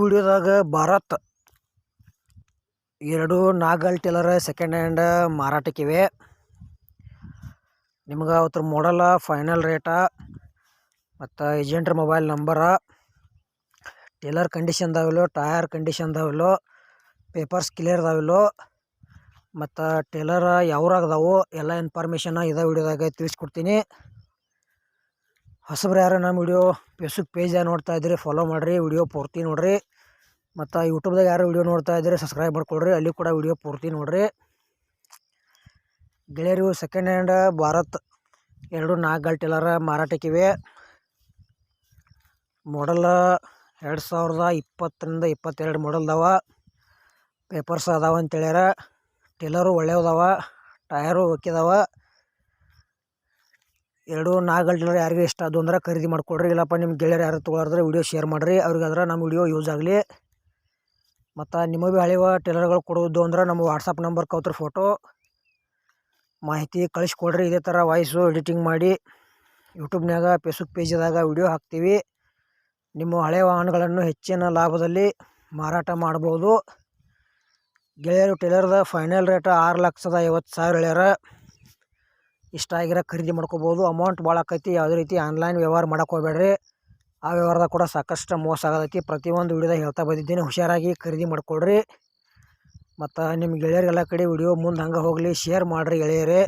ವಿಡಿಯೋದಾಗ ಭಾರತ್ ಎರಡು ನಾಗಲ್ trailer second hand ಮಾರಾಟಕ್ಕಿವೆ. ನಿಮ್ಗೆ ಅವತ್ರ ಮಾಡಲ್ಲ ಫೈನಲ್ ರೇಟ ಮತ್ತು ಏಜೆಂಟ್ರ ಮೊಬೈಲ್ ನಂಬರ ಟೇಲರ್ ಕಂಡೀಷನ್ದಾವಿಲ್ಲೋ ಟಯರ್ ಕಂಡೀಷನ್ದಾವಿಲ್ಲೋ ಪೇಪರ್ಸ್ ಕ್ಲಿಯರ್ ಅದಾವಿಲ್ಲೋ ಮತ್ತು ಟೇಲರ್ ಯಾವ್ರಾಗದಾವು ಎಲ್ಲ ಇನ್ಫಾರ್ಮೇಷನ್ನ ಇದೇ ವಿಡಿಯೋದಾಗ ತಿಳಿಸ್ಕೊಡ್ತೀನಿ. ಹೊಸಬ್ರು ಯಾರು ನಮ್ಮ ವಿಡಿಯೋ ಫೇಸ್ಬುಕ್ ಪೇಜ್ ನೋಡ್ತಾ ಇದ್ರಿ ಫಾಲೋ ಮಾಡಿರಿ, ವಿಡಿಯೋ ಪೂರ್ತಿ ನೋಡಿರಿ. ಮತ್ತು ಯೂಟ್ಯೂಬ್ದಾಗ ಯಾರು ವಿಡಿಯೋ ನೋಡ್ತಾ ಇದ್ರೆ ಸಬ್ಸ್ಕ್ರೈಬ್ ಮಾಡ್ಕೊಳ್ರಿ, ಅಲ್ಲಿ ಕೂಡ ವಿಡಿಯೋ ಪೂರ್ತಿ ನೋಡಿರಿ. ಗೆಳೆಯರು ಸೆಕೆಂಡ್ ಹ್ಯಾಂಡ್ ಭಾರತ್ ಎರಡು ನಾಲ್ಕು ಟೇಲರ್ ಮಾರಾಟಕ್ಕಿವೆ ಮಾಡಲ್ ಎರಡು ಸಾವಿರದ ಇಪ್ಪತ್ತರಿಂದ ಇಪ್ಪತ್ತೆರಡು ಮಾಡಲ್ದವ ಪೇಪರ್ಸ್ ಅದಾವ ಅಂತೇಳ್ಯಾರ. ಟೇಲರು ಒಳ್ಳೆಯದವ ಟಯರು ಓಕೆದವ ಎರಡು ನಾಲ್ಕು ಯಾರಿಗೂ ಇಷ್ಟ ಅದು ಅಂದ್ರೆ ಖರೀದಿ ಮಾಡಿಕೊಡ್ರಿ. ಇಲ್ಲಪ್ಪ ನಿಮ್ಮ ಗೆಳೆಯರು ಯಾರು ತೊಗೊಳಾರ್ದ್ರೆ ವಿಡಿಯೋ ಶೇರ್ ಮಾಡಿರಿ. ಅವ್ರಿಗೆ ಆದ್ರೆ ನಮ್ಮ ವಿಡಿಯೋ ಯೂಸ್ ಆಗಲಿ. ಮತ್ತು ನಿಮಗೆ ಭೀ ಹಳೆಯ ಟೇಲರ್ಗಳು ಕೊಡೋದು ಅಂದ್ರೆ ನಮ್ಮ ವಾಟ್ಸಪ್ ನಂಬರ್ ಕೌತ್ರ ಫೋಟೋ ಮಾಹಿತಿ ಕಳಿಸ್ಕೊಡ್ರಿ. ಇದೇ ಥರ ವಾಯ್ಸು ಎಡಿಟಿಂಗ್ ಮಾಡಿ. ಯೂಟ್ಯೂಬ್ನಾಗ ಫೇಸ್ಬುಕ್ ಪೇಜ್ದಾಗ ವಿಡಿಯೋ ಹಾಕ್ತೀವಿ. ನಿಮ್ಮ ಹಳೆ ವಾಹನಗಳನ್ನು ಹೆಚ್ಚಿನ ಲಾಭದಲ್ಲಿ ಮಾರಾಟ ಮಾಡ್ಬೋದು. ಗೆಳೆಯರು ಟೇಲರ್ದ ಫೈನಲ್ ರೇಟ್ ಆರು ಲಕ್ಷದ ಐವತ್ತು ಸಾವಿರ ಹೇಳ್ಯಾರ ಇಷ್ಟ ಆಗಿರೋ ಖರೀದಿ ಮಾಡ್ಕೋಬೋದು. ಅಮೌಂಟ್ ಭಾಳ ಆಕೈತಿ. ಯಾವುದೇ ರೀತಿ ಆನ್ಲೈನ್ ವ್ಯವಹಾರ ಮಾಡಕ್ಕೆ ಹೋಗ್ಬೇಡ್ರಿ. ಆ ವ್ಯವಹಾರದಾಗ ಕೂಡ ಸಾಕಷ್ಟು ಮೋಸ ಆಗತೈತಿ. ಪ್ರತಿಯೊಂದು ವಿಡಿಯೋದಾಗ ಹೇಳ್ತಾ ಬಂದಿದ್ದೀನಿ. ಹುಷಾರಾಗಿ ಖರೀದಿ ಮಾಡ್ಕೊಳ್ರಿ. ಮತ್ತು ನಿಮ್ಮ ಗೆಳೆಯರಿಗೆಲ್ಲ ಕಡೆ ವಿಡಿಯೋ ಮುಂದೆ ಹಂಗೆ ಹೋಗಲಿ. ಶೇರ್ ಮಾಡಿರಿ ಗೆಳೆಯರೇ.